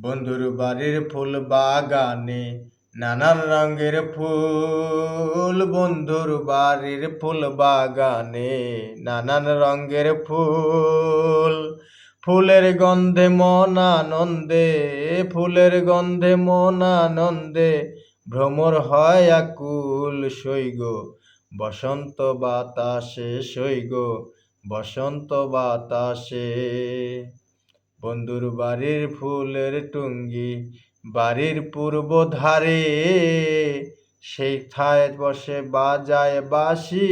বন্ধুর বাড়ির ফুল বাগানে, নানান রঙের ফুল। বন্ধুর বাড়ির ফুল বাগানে, নানান রঙের ফুল। ফুলের গন্ধে মন আনন্দে, ফুলের গন্ধে মন আনন্দে, ভ্রমর হয় আকুল সৈগ। বসন্ত বাতাসে সৈগ, বসন্ত বাতাসে। বন্ধুর বাড়ির ফুলের টুঙ্গি, বাড়ির পূর্ব ধারে। সেই থায় বসে বাজায় বাসি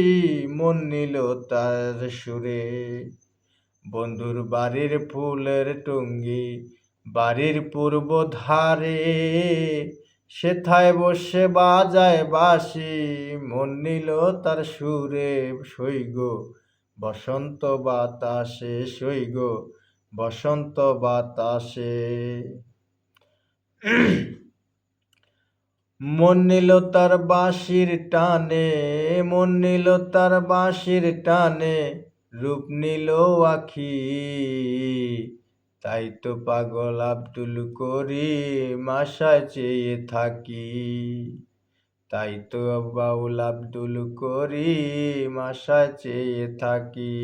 মন নিল তার সুরে। বন্ধুর বাড়ির ফুলের টুঙ্গি, বাড়ির পূর্ব ধারে। সেথায় বসে বাজায় বাসি মন নিল তার সুরে। সৈগ বসন্ত বাতাসে সৈগ বসন্ত বাতাসে। মন নিল তার বাঁশির টানে, মন নিল তার বাঁশির টানে, রূপ নিল আখি। তাই তো পাগল আব্দুল করি মাসায় চেয়ে থাকি। তাই তো বাউল আব্দুল করি মাসায় চেয়ে থাকি।